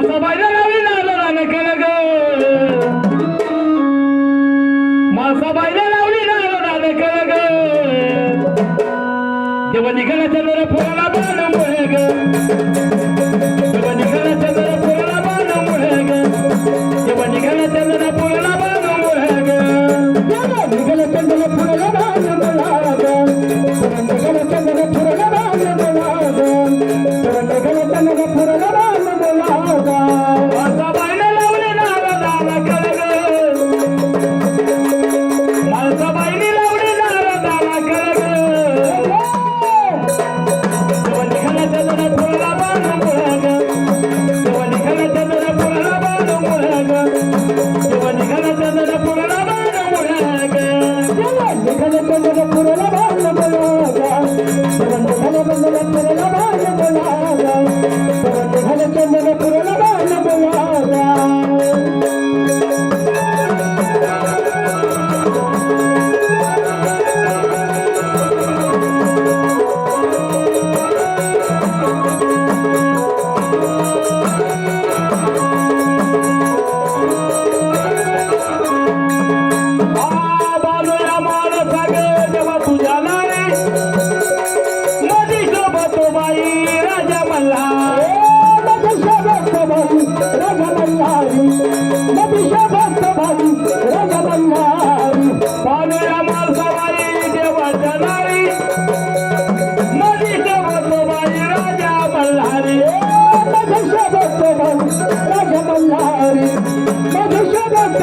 असं माझ्या नवीन आलं झालं केलं ग. मासा बायला लावली नालं झालं केलं ग. देवा निघाला चंद्र फुला बाण मुळे ग. mene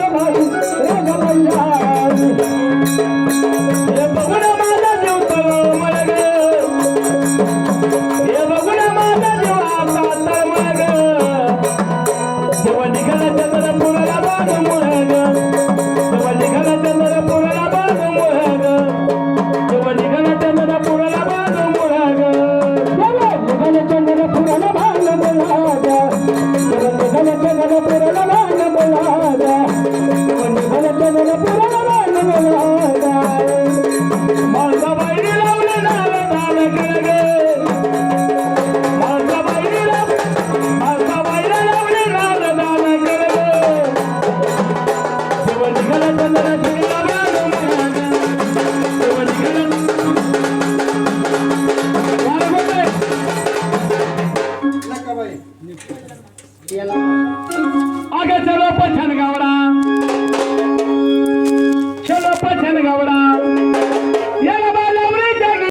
Come on. चलो पछन गावड़ा।